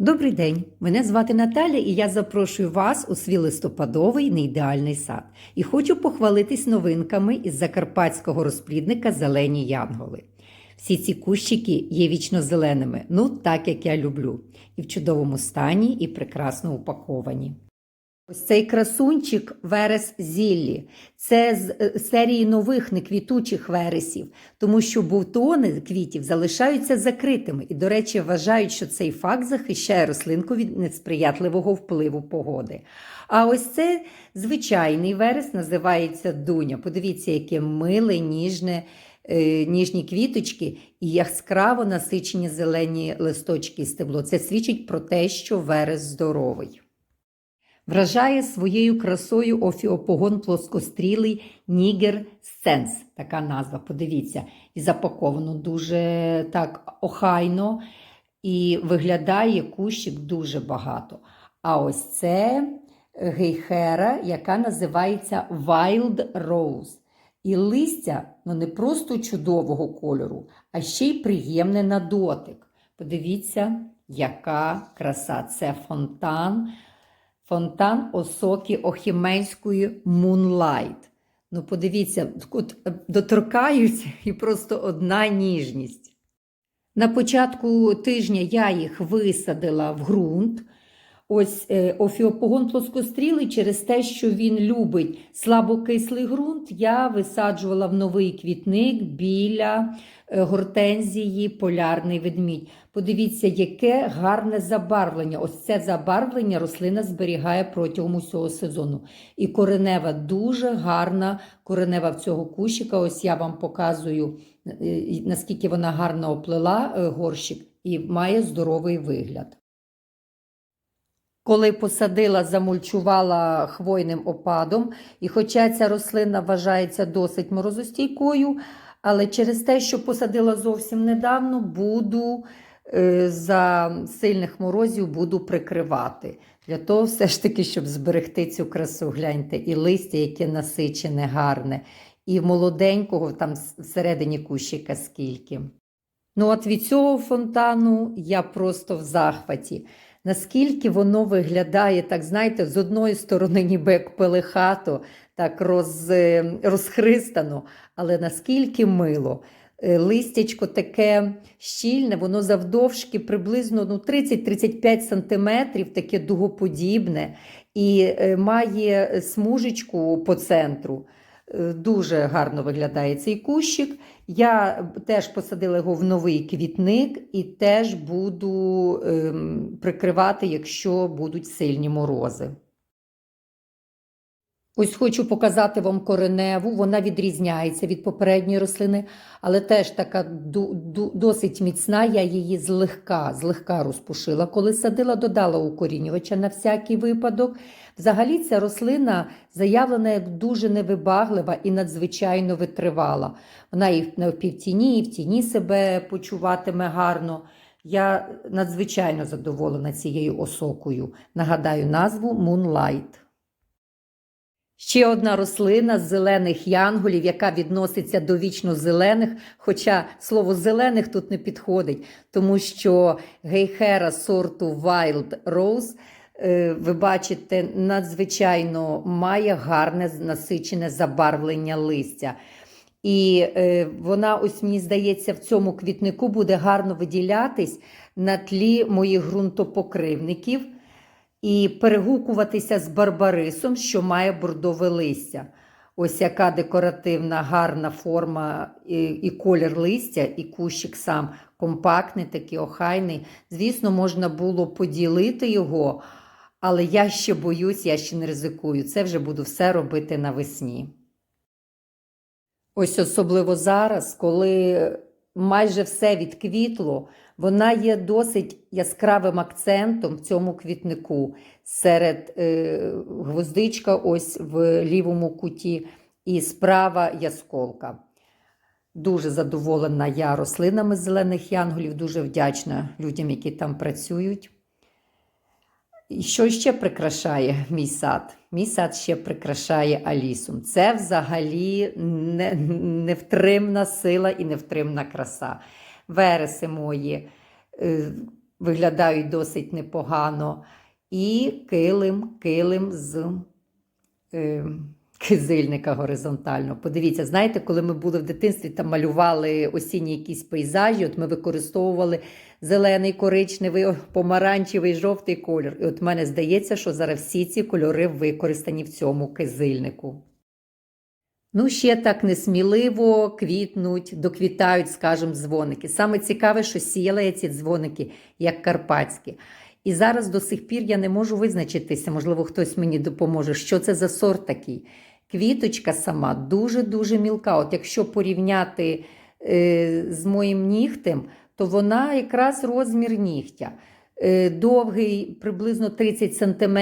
Добрий день, мене звати Наталя, і я запрошую вас у свій листопадовий неідеальний сад. І хочу похвалитись новинками із закарпатського розплідника Зелені Янголи. Всі ці кущики є вічно зеленими, ну так як я люблю, і в чудовому стані, і прекрасно упаковані. Ось цей красунчик Верес Зіллі. Це з е, серії нових неквітучих вересів, тому що бутони квітів залишаються закритими. І, до речі, вважають, що цей факт захищає рослинку від несприятливого впливу погоди. А ось це звичайний верес називається дуня. Подивіться, яке миле, ніжне. е, Ніжні квіточки і яскраво насичені зелені листочки і стебло. Це свідчить про те, що верес здоровий. Вражає своєю красою офіопогон плоскострілий Нігер Сенс. Така назва, подивіться. І запаковано дуже так охайно, і виглядає кущик дуже багато. А ось це гейхера, яка називається Wild Rose. І листя ну, не просто чудового кольору, а ще й приємне на дотик. Подивіться, яка краса. Це фонтан. Фонтан осоки Охімейської Мунлайт. Ну, подивіться, от е, доторкаються і просто одна ніжність. На початку тижня я їх висадила в ґрунт. Ось е, офіопогон плоскострілий через те, що він любить слабокислий ґрунт, я висаджувала в новий квітник біля е, гортензії полярний ведмідь. Подивіться, яке гарне забарвлення. Ось це забарвлення рослина зберігає протягом усього сезону. І коренева дуже гарна коренева в цього кущика. Ось я вам показую, е, наскільки вона гарно оплела е, горщик і має здоровий вигляд. Коли посадила, замульчувала хвойним опадом, і хоча ця рослина вважається досить морозостійкою, але через те, що посадила зовсім недавно, буду е, за сильних морозів буду прикривати. Для того, все ж таки, щоб зберегти цю красу, гляньте, і листя, яке насичене, гарне, і молоденького там всередині кущика скільки. Ну, от від цього фонтану я просто в захваті. Наскільки воно виглядає, так знаєте, з одної сторони, ніби як пелехато, так роз, е, розхристано, але наскільки мило. Е, Листячко таке щільне, воно завдовжки приблизно ну, 30-35 см, таке дугоподібне, і е, має смужечку по центру. Е, Дуже гарно виглядає цей кущик. Я теж посадила його в новий квітник і теж буду ем, прикривати, якщо будуть сильні морози. Ось хочу показати вам кореневу. Вона відрізняється від попередньої рослини, але теж така досить міцна. Я її злегка, злегка розпушила. Коли садила, додала укорінювача на всякий випадок. Взагалі ця рослина заявлена як дуже невибаглива і надзвичайно витривала. Вона і в напівтіні, і в тіні себе почуватиме гарно. Я надзвичайно задоволена цією осокою. Нагадаю назву Moonlight. Ще одна рослина з зелених янголів, яка відноситься до вічно зелених, хоча слово зелених тут не підходить, тому що гейхера сорту Wild Rose, е, ви бачите, надзвичайно має гарне насичене забарвлення листя. І е, вона, ось мені здається, в цьому квітнику буде гарно виділятись на тлі моїх ґрунтопокривників і перегукуватися з барбарисом, що має бордове листя. Ось яка декоративна, гарна форма і, і колір листя, і кущик сам компактний, такий охайний. Звісно, можна було поділити його, але я ще боюсь, я ще не ризикую. Це вже буду все робити навесні. Ось особливо зараз, коли майже все відквітло, вона є досить яскравим акцентом в цьому квітнику. Серед е, гвоздичка ось в лівому куті і справа ясколка. Дуже задоволена я рослинами зелених янголів, дуже вдячна людям, які там працюють. І що ще прикрашає мій сад? Мій сад ще прикрашає Алісум. Це взагалі не, невтримна сила і невтримна краса. Вереси мої. е, виглядають досить непогано. І килим, килим з е, кизильника горизонтально. Подивіться, знаєте, коли ми були в дитинстві та малювали осінні якісь пейзажі, от ми використовували зелений, коричневий, помаранчевий, жовтий колір. І от мене здається, що зараз всі ці кольори використані в цьому кизильнику. Ну, ще так несміливо квітнуть, доквітають, скажімо, дзвоники. Саме цікаве, що сіяла я ці дзвоники, як карпатські. І зараз до сих пір я не можу визначитися, можливо, хтось мені допоможе, що це за сорт такий. Квіточка сама дуже-дуже мілка. От якщо порівняти е, з моїм нігтем, то вона якраз розмір нігтя. Е, довгий, приблизно 30 см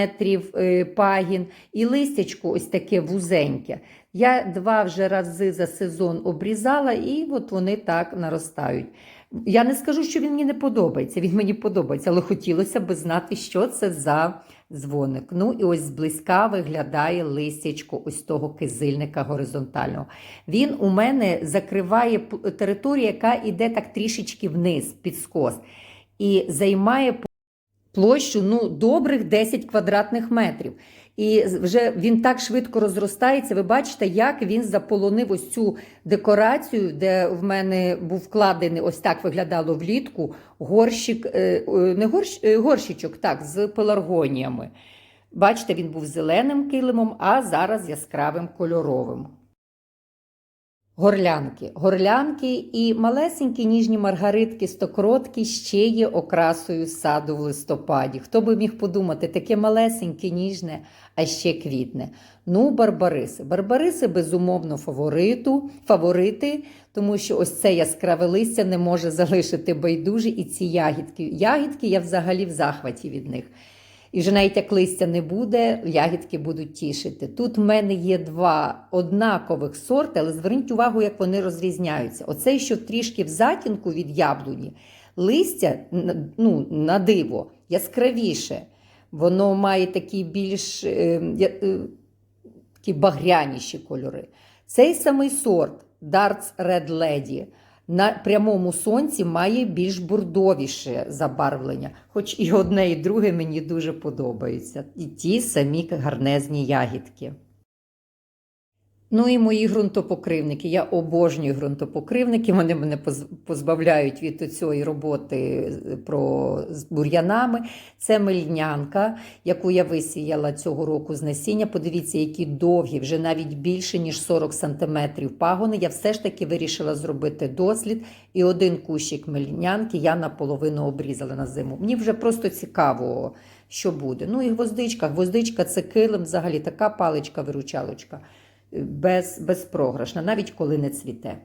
е, пагін, і листячко ось таке вузеньке. Я два вже рази за сезон обрізала, і от вони так наростають. Я не скажу, що він мені не подобається. Він мені подобається, але хотілося б знати, що це за дзвоник. Ну і ось зблизька виглядає листячко ось того кизильника горизонтального. Він у мене закриває територію, яка йде так трішечки вниз, під скос, і займає площу ну, добрих 10 квадратних метрів. І вже він так швидко розростається. Ви бачите, як він заполонив ось цю декорацію, де в мене був вкладений, ось так виглядало влітку, горщик, е, не горщ, е, горщичок, так, з пеларгоніями. Бачите, він був зеленим килимом, а зараз яскравим кольоровим. Горлянки. Горлянки і малесенькі ніжні маргаритки стокротки ще є окрасою саду в листопаді. Хто би міг подумати, таке малесеньке, ніжне, а ще квітне. Ну, барбариси. Барбариси, безумовно, фавориту, фаворити, тому що ось це яскраве листя не може залишити байдужі і ці ягідки. Ягідки я взагалі в захваті від них. І вже навіть як листя не буде, ягідки будуть тішити. Тут в мене є два однакових сорти, але зверніть увагу, як вони розрізняються. Оцей, що трішки в затінку від яблуні, листя ну, на диво яскравіше. Воно має такі більш е, е, такі багряніші кольори. Цей самий сорт Darts Red Lady на прямому сонці має більш бурдовіше забарвлення. Хоч і одне, і друге мені дуже подобається. І ті самі гарнезні ягідки. Ну і мої ґрунтопокривники. Я обожнюю ґрунтопокривники. Вони мене поз- позбавляють від цієї роботи про з бур'янами. Це мельнянка, яку я висіяла цього року з насіння. Подивіться, які довгі, вже навіть більше ніж 40 сантиметрів пагони. Я все ж таки вирішила зробити дослід. І один кущик мельнянки я наполовину обрізала на зиму. Мені вже просто цікаво, що буде. Ну і гвоздичка. Гвоздичка це килим, взагалі така паличка-виручалочка без, безпрограшна, навіть коли не цвіте.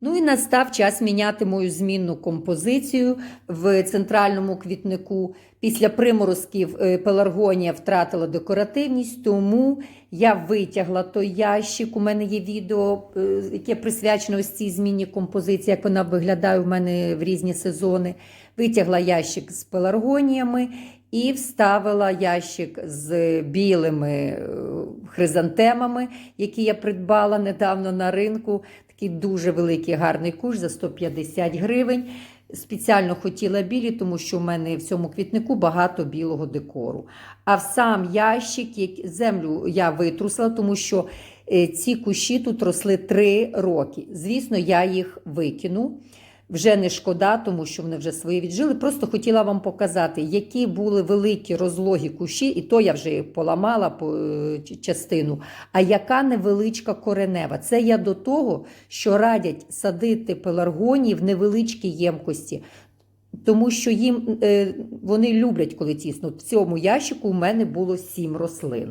Ну і настав час міняти мою змінну композицію в центральному квітнику. Після приморозків е, пеларгонія втратила декоративність, тому я витягла той ящик. У мене є відео, е, яке присвячено ось цій змінній композиції, як вона виглядає у мене в різні сезони. Витягла ящик з пеларгоніями і вставила ящик з білими е, хризантемами, які я придбала недавно на ринку. Такий дуже великий гарний куш за 150 гривень. Спеціально хотіла білі, тому що в мене в цьому квітнику багато білого декору. А в сам ящик землю я витрусила, тому що е, ці кущі тут росли 3 роки. Звісно, я їх викину. Вже не шкода, тому що вони вже свої віджили. Просто хотіла вам показати, які були великі розлогі кущі, і то я вже поламала по е, частину. А яка невеличка коренева. Це я до того, що радять садити пеларгонії в невеличкій ємкості. Тому що їм е, вони люблять, коли тісно. В цьому ящику в мене було сім рослин.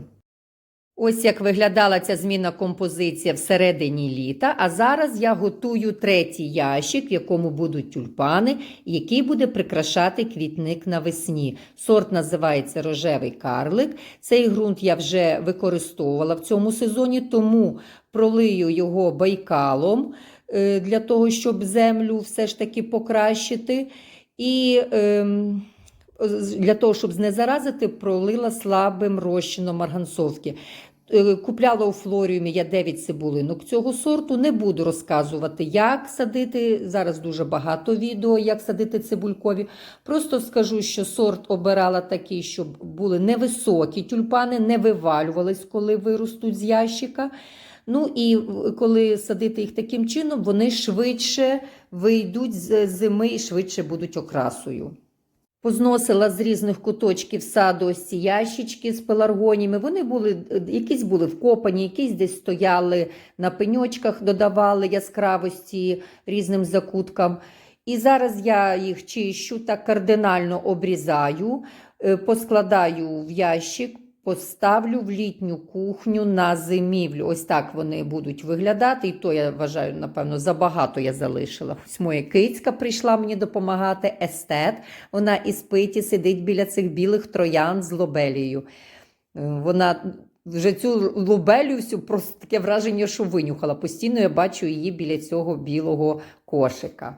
Ось як виглядала ця зміна композиція всередині літа. А зараз я готую третій ящик, в якому будуть тюльпани, який буде прикрашати квітник навесні. Сорт називається рожевий карлик. Цей ґрунт я вже використовувала в цьому сезоні, тому пролию його байкалом е, для того, щоб землю все ж таки покращити. І ем, для того, щоб знезаразити, пролила слабим розчином марганцовки. е, купляла у флоріумі я 9 цибулинок цього сорту. Не буду розказувати, як садити. Зараз дуже багато відео, як садити цибулькові. Просто скажу, що сорт обирала такий, щоб були невисокі тюльпани, не вивалювались, коли виростуть з ящика. Ну і коли садити їх таким чином, вони швидше вийдуть з зими і швидше будуть окрасою. Позносила з різних куточків саду ось ці ящички з пеларгоніями. Вони були, якісь були вкопані, якісь десь стояли на пеньочках, додавали яскравості різним закуткам. І зараз я їх чищу, так кардинально обрізаю, е, поскладаю в ящик, поставлю в літню кухню на зимівлю. Ось так вони будуть виглядати. І то я вважаю, напевно, забагато я залишила. Ось моя кицька прийшла мені допомагати, естет. Вона і спить, і сидить біля цих білих троян з лобелією. Е, Вона вже цю лобелю всю просто таке враження, що винюхала. Постійно я бачу її біля цього білого кошика.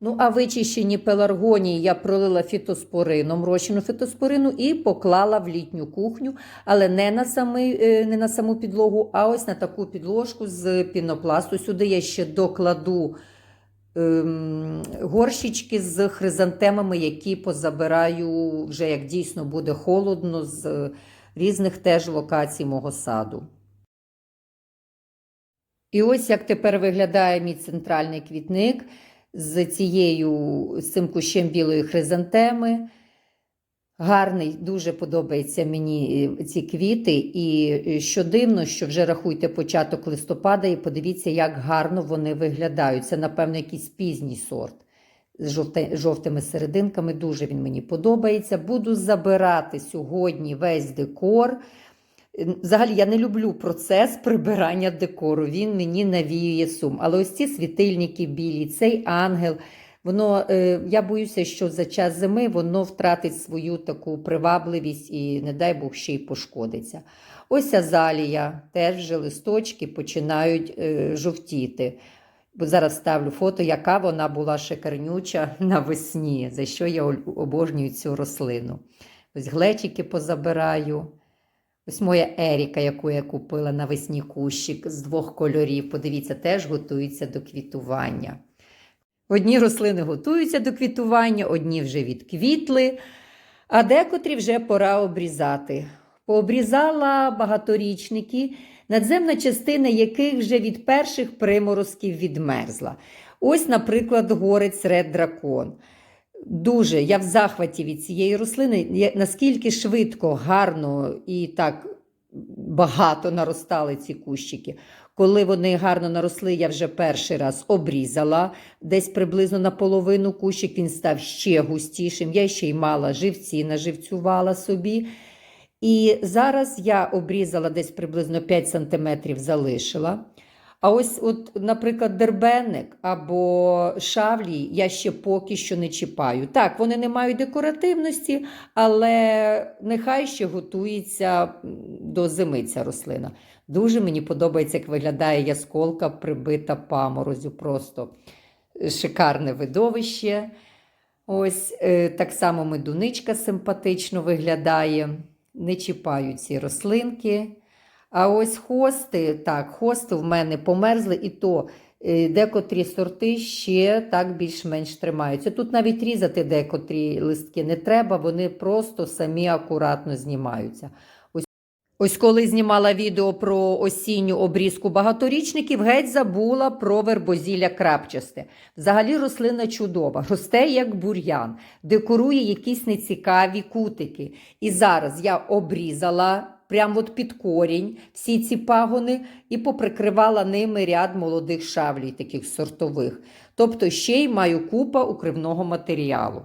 Ну, а вичищені пеларгонії я пролила фітоспорином, розчину фітоспорину і поклала в літню кухню, але не на, самий, е, не на саму підлогу, а ось на таку підложку з пінопласту. Сюди я ще докладу ем, горщички з хризантемами, які позабираю вже як дійсно буде холодно з різних теж локацій мого саду. І ось як тепер виглядає мій центральний квітник з цією з цим кущем білої хризантеми. Гарний, дуже подобається мені е, ці квіти. І е, що дивно, що вже рахуйте початок листопада, і подивіться, як гарно вони виглядають. Це, напевно, якийсь пізній сорт з жовтими серединками. Дуже він мені подобається. Буду забирати сьогодні весь декор. Взагалі, я не люблю процес прибирання декору. Він мені навіює сум. Але ось ці світильники білі, цей ангел. Воно, е, я боюся, що за час зими воно втратить свою таку привабливість і, не дай Бог, ще й пошкодиться. Ось азалія, теж вже листочки починають е, жовтіти. Бо зараз ставлю фото, яка вона була шикарнюча навесні, за що я обожнюю цю рослину. Ось глечики позабираю. Ось моя Еріка, яку я купила навесні кущик з двох кольорів. Подивіться, теж готується до квітування. Одні рослини готуються до квітування, одні вже відквітли, а декотрі вже пора обрізати. Пообрізала багаторічники, надземна частина яких вже від перших приморозків відмерзла. Ось, наприклад, горець Ред Дракон. Дуже я в захваті від цієї рослини, наскільки швидко, гарно і так багато наростали ці кущики. Коли вони гарно наросли, я вже перший раз обрізала десь приблизно наполовину кущик, він став ще густішим. Я ще й мала живці, наживцювала собі. І зараз я обрізала десь приблизно 5 см залишила. А ось, от, наприклад, дербенник або шавлі я ще поки що не чіпаю. Так, вони не мають декоративності, але нехай ще готується до зими ця рослина. Дуже мені подобається, як виглядає ясколка, прибита паморозю. Просто шикарне видовище. Ось е, так само медуничка симпатично виглядає. Не чіпаю ці рослинки. А ось хости, так, хости в мене померзли, і то е, декотрі сорти ще так більш-менш тримаються. Тут навіть різати декотрі листки не треба, вони просто самі акуратно знімаються. Ось, коли знімала відео про осінню обрізку багаторічників, геть забула про вербозілля крапчасте. Взагалі рослина чудова, росте як бур'ян, декорує якісь нецікаві кутики. І зараз я обрізала прямо от під корінь всі ці пагони і поприкривала ними ряд молодих шавлій, таких сортових. Тобто ще й маю купа укривного матеріалу.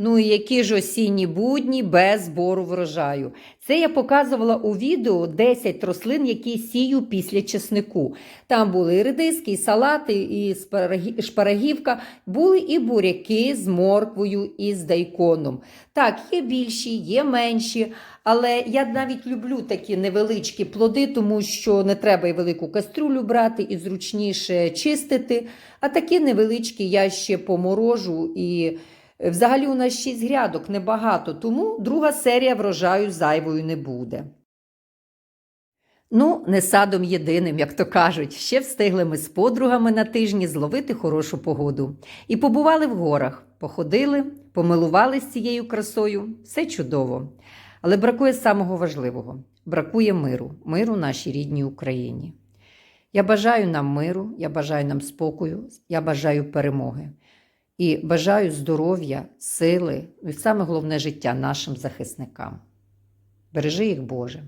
Ну і які ж осінні будні без збору врожаю. Це я показувала у відео 10 рослин, які сію після чеснику. Там були і редиски, і салати, і шпарагівка, були і буряки з морквою і з дайконом. Так, є більші, є менші, але я навіть люблю такі невеличкі плоди, тому що не треба і велику кастрюлю брати, і зручніше чистити. А такі невеличкі я ще поморожу і. Взагалі у нас 6 грядок небагато, тому друга серія врожаю зайвою не буде. Ну, не садом єдиним, як то кажуть. Ще встигли ми з подругами на тижні зловити хорошу погоду. І побували в горах, походили, помилувались цією красою. Все чудово. Але бракує самого важливого: бракує миру, миру нашій рідній Україні. Я бажаю нам миру, я бажаю нам спокою, я бажаю перемоги. І бажаю здоров'я, сили, ну і саме головне життя нашим захисникам. Бережи їх, Боже.